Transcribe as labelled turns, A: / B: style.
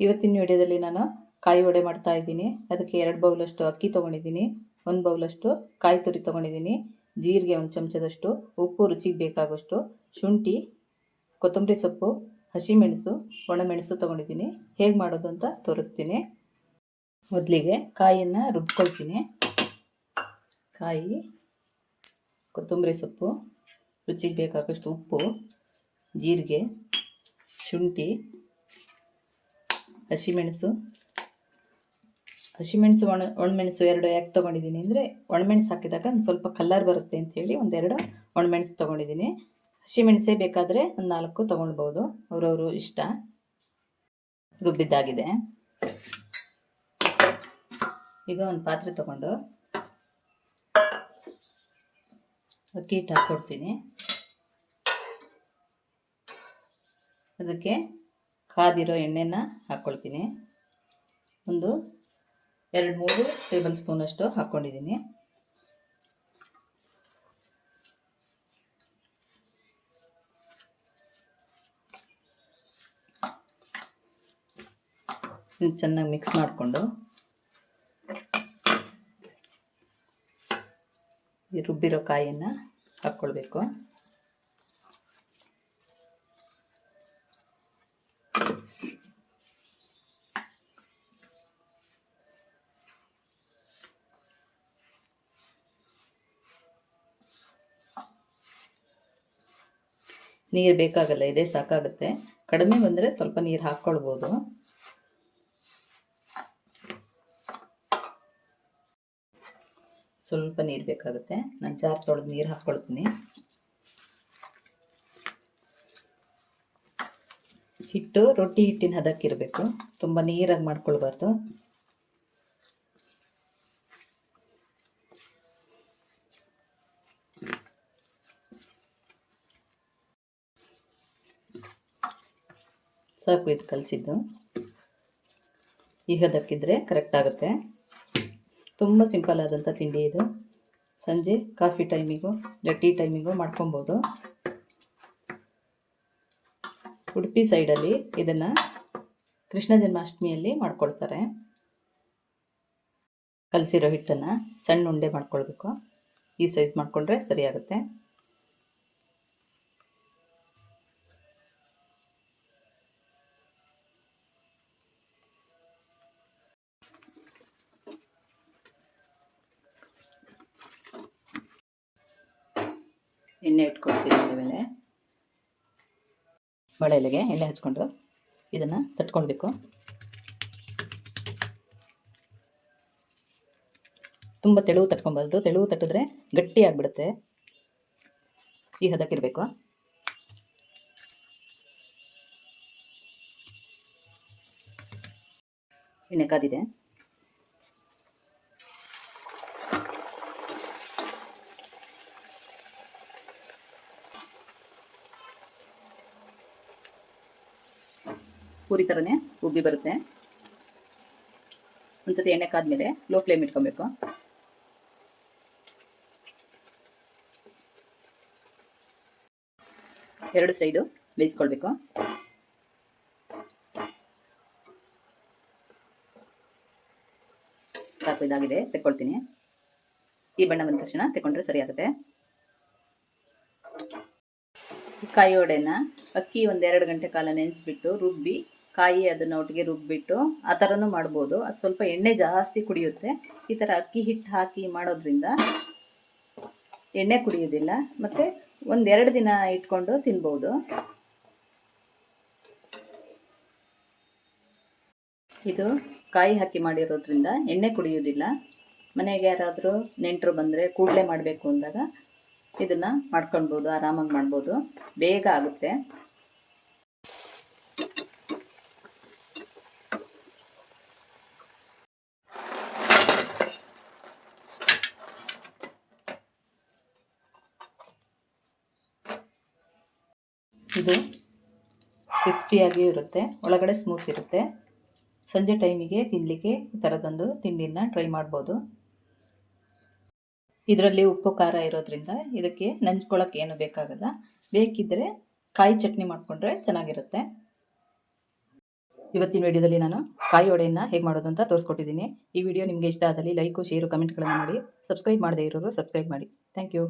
A: ಇವತ್ತಿನ ವಿಡಿಯೋದಲ್ಲಿ ನಾನು ಕಾಯಿ ವಡೆ ಮಾಡ್ತಾ ಇದ್ದೀನಿ. ಅದಕ್ಕೆ ಎರಡು ಬೌಲಷ್ಟು ಅಕ್ಕಿ ತೊಗೊಂಡಿದ್ದೀನಿ, ಒಂದು ಬೌಲಷ್ಟು ಕಾಯಿ ತುರಿ ತೊಗೊಂಡಿದ್ದೀನಿ, ಜೀರಿಗೆ ಒಂದು ಚಮಚದಷ್ಟು, ಉಪ್ಪು ರುಚಿಗೆ ಬೇಕಾಗುವಷ್ಟು, ಶುಂಠಿ, ಕೊತ್ತಂಬರಿ ಸೊಪ್ಪು, ಹಸಿಮೆಣಸು, ಒಣಮೆಣಸು ತೊಗೊಂಡಿದ್ದೀನಿ. ಹೇಗೆ ಮಾಡೋದು ಅಂತ ತೋರಿಸ್ತೀನಿ. ಮೊದಲಿಗೆ ಕಾಯಿಯನ್ನು ರುಬ್ಕೊಳ್ತೀನಿ. ಕಾಯಿ, ಕೊತ್ತಂಬರಿ ಸೊಪ್ಪು, ರುಚಿಗೆ ಬೇಕಾಗಷ್ಟು ಉಪ್ಪು, ಜೀರಿಗೆ, ಶುಂಠಿ ಹಸಿಮೆಣಸು. ಹಸಿಮೆಣಸು ಒಣ, ಒಣಮೆಣಸು ಎರಡು ಯಾಕೆ ತೊಗೊಂಡಿದ್ದೀನಿ ಅಂದರೆ ಒಣಮೆಣಸು ಹಾಕಿದಾಗ ಒಂದು ಸ್ವಲ್ಪ ಕಲ್ಲರ್ ಬರುತ್ತೆ ಅಂಥೇಳಿ ಒಂದೆರಡು ಒಣಮೆಣಸು ತೊಗೊಂಡಿದ್ದೀನಿ. ಹಸಿಮೆಣಸೇ ಬೇಕಾದರೆ ಒಂದು ನಾಲ್ಕು ತೊಗೊಳ್ಬೋದು. ಅವರವರು ಇಷ್ಟ. ರುಬ್ಬಿದ್ದಾಗಿದೆ. ಈಗ ಒಂದು ಪಾತ್ರೆ ತೊಗೊಂಡು ಅಕ್ಕಿ ಹಿಟ್ಟು ಹಾಕ್ಕೊಡ್ತೀನಿ. ಅದಕ್ಕೆ ಕಾದಿರೋ ಎಣ್ಣೆನ ಹಾಕ್ಕೊಳ್ತೀನಿ. ಒಂದು, ಎರಡು, ಮೂರು ಟೇಬಲ್ ಸ್ಪೂನಷ್ಟು ಹಾಕ್ಕೊಂಡಿದ್ದೀನಿ. ಚೆನ್ನಾಗಿ ಮಿಕ್ಸ್ ಮಾಡಿಕೊಂಡು ರುಬ್ಬಿರೋ ಕಾಯಿಯನ್ನು ಹಾಕ್ಕೊಳ್ಬೇಕು. ನೀರು ಬೇಕಾಗಲ್ಲ, ಇದೇ ಸಾಕಾಗುತ್ತೆ. ಕಡಿಮೆ ಬಂದರೆ ಸ್ವಲ್ಪ ನೀರು ಹಾಕ್ಕೊಳ್ಬೋದು ಸ್ವಲ್ಪ ನೀರು ಬೇಕಾಗುತ್ತೆ. ನಾನು ಜಾರ್ ತೊಳೆದು ನೀರು ಹಾಕ್ಕೊಳ್ತೀನಿ ಹಿಟ್ಟು, ರೊಟ್ಟಿ ಹಿಟ್ಟಿನ ಹದಕ್ಕಿರಬೇಕು ತುಂಬ ನೀರಾಗಿ ಮಾಡ್ಕೊಳ್ಬಾರ್ದು. ಸಾಕು ಇದು ಕಲಿಸಿದ್ದು. ಈಗ ಅದಕ್ಕಿದ್ರೆ ಕರೆಕ್ಟ್ ಆಗುತ್ತೆ. ತುಂಬ ಸಿಂಪಲ್ ಆದಂಥ ತಿಂಡಿ ಇದು. ಸಂಜೆ ಕಾಫಿ ಟೈಮಿಗೂ ಇಲ್ಲ ಟೀ ಟೈಮಿಗೂ ಮಾಡ್ಕೊಬೋದು. ಉಡುಪಿ ಸೈಡಲ್ಲಿ ಇದನ್ನು ಕೃಷ್ಣ ಜನ್ಮಾಷ್ಟಮಿಯಲ್ಲಿ ಮಾಡ್ಕೊಳ್ತಾರೆ. ಕಲಸಿರೋ ಹಿಟ್ಟನ್ನು ಸಣ್ಣ ಉಂಡೆ ಮಾಡ್ಕೊಳ್ಬೇಕು. ಈ ಸೈಜ್ ಮಾಡಿಕೊಂಡ್ರೆ ಸರಿಯಾಗುತ್ತೆ. ಎಣ್ಣೆ ಇಟ್ಕೊಳ್ತೀನಿ ಬಾಳೆ ಎಲೆಗೆ ಎಣ್ಣೆ ಹಚ್ಕೊಂಡು ಇದನ್ನು ತಟ್ಕೊಳ್ಬೇಕು. ತುಂಬ ತೆಳುವು ತಟ್ಕೊಬಾರ್ದು. ತೆಳುವು ತಟ್ಟಿದ್ರೆ ಗಟ್ಟಿ ಆಗಿಬಿಡುತ್ತೆ. ಈ ಹದಕ್ಕಿರಬೇಕು ಎಣ್ಣೆ ಕಾದಿದೆ. ಪೂರಿ ಥರನೇ ಉಬ್ಬಿ ಬರುತ್ತೆ. ಒಂದ್ಸತಿ ಎಣ್ಣೆ ಕಾದ್ಮೇಲೆ ಲೋ ಫ್ಲೇಮ್ ಇಟ್ಕೊಬೇಕು. ಎರಡು ಸೈಡು ಬೇಯಿಸ್ಕೊಳ್ಬೇಕು. ಸಾಕು ಇದಾಗಿದೆ, ತೆಕ್ಕೊಳ್ತೀನಿ. ಈ ಬಣ್ಣ ಬಂದ ತಕ್ಷಣ ತೆಕೊಂಡ್ರೆ ಸರಿ ಆಗುತ್ತೆ. ಕಾಯಿ ಒಡೆನ ಅಕ್ಕಿ ಒಂದೆರಡು ಗಂಟೆ ಕಾಲ ನೆನೆಸ್ಬಿಟ್ಟು ರುಬ್ಬಿ ಕಾಯಿ ಅದನ್ನ ಒಟ್ಟಿಗೆ ರುಬ್ಬಿಟ್ಟು ಆ ಥರನೂ ಮಾಡ್ಬೋದು. ಅದು ಸ್ವಲ್ಪ ಎಣ್ಣೆ ಜಾಸ್ತಿ ಕುಡಿಯುತ್ತೆ. ಈ ಥರ ಅಕ್ಕಿ ಹಿಟ್ಟು ಹಾಕಿ ಮಾಡೋದ್ರಿಂದ ಎಣ್ಣೆ ಕುಡಿಯೋದಿಲ್ಲ. ಮತ್ತು ಒಂದೆರಡು ದಿನ ಇಟ್ಕೊಂಡು ತಿನ್ಬೋದು. ಇದು ಕಾಯಿ ಹಾಕಿ ಮಾಡಿರೋದ್ರಿಂದ ಎಣ್ಣೆ ಕುಡಿಯೋದಿಲ್ಲ. ಮನೆಗೆ ಯಾರಾದರೂ ನೆಂಟರು ಬಂದರೆ ಕೂಡಲೇ ಮಾಡಬೇಕು ಅಂದಾಗ ಇದನ್ನು ಮಾಡ್ಕೊಳ್ಬೋದು, ಆರಾಮಾಗಿ ಮಾಡ್ಬೋದು. ಬೇಗ ಆಗುತ್ತೆ. ಇದು ಕ್ರಿಸ್ಪಿಯಾಗಿಯೂ ಇರುತ್ತೆ. ಒಳಗಡೆ ಸ್ಮೂತ್ ಇರುತ್ತೆ. ಸಂಜೆ ಟೈಮಿಗೆ ತಿನ್ನಲಿಕ್ಕೆ ಈ ಥರದೊಂದು ತಿಂಡಿನ ಟ್ರೈ ಮಾಡ್ಬೋದು. ಇದರಲ್ಲಿ ಉಪ್ಪು, ಖಾರ ಇರೋದ್ರಿಂದ ಇದಕ್ಕೆ ನಂಚ್ಕೊಳ್ಳೋಕೆ ಏನು ಬೇಕಾಗಲ್ಲ. ಬೇಕಿದ್ದರೆ ಕಾಯಿ ಚಟ್ನಿ ಮಾಡಿಕೊಂಡ್ರೆ ಚೆನ್ನಾಗಿರುತ್ತೆ. ಇವತ್ತಿನ ವಿಡಿಯೋದಲ್ಲಿ ನಾನು ಕಾಯಿ ವಡೆಯನ್ನು ಹೇಗೆ ಮಾಡೋದು ಅಂತ ತೋರಿಸ್ಕೊಟ್ಟಿದ್ದೀನಿ. ಈ ವಿಡಿಯೋ ನಿಮಗೆ ಇಷ್ಟ ಆದಲ್ಲಿ ಲೈಕು, ಶೇರು, ಕಮೆಂಟ್ಗಳನ್ನು ಮಾಡಿ. ಸಬ್ಸ್ಕ್ರೈಬ್ ಮಾಡದೇ ಇರೋರು ಸಬ್ಸ್ಕ್ರೈಬ್ ಮಾಡಿ. Thank you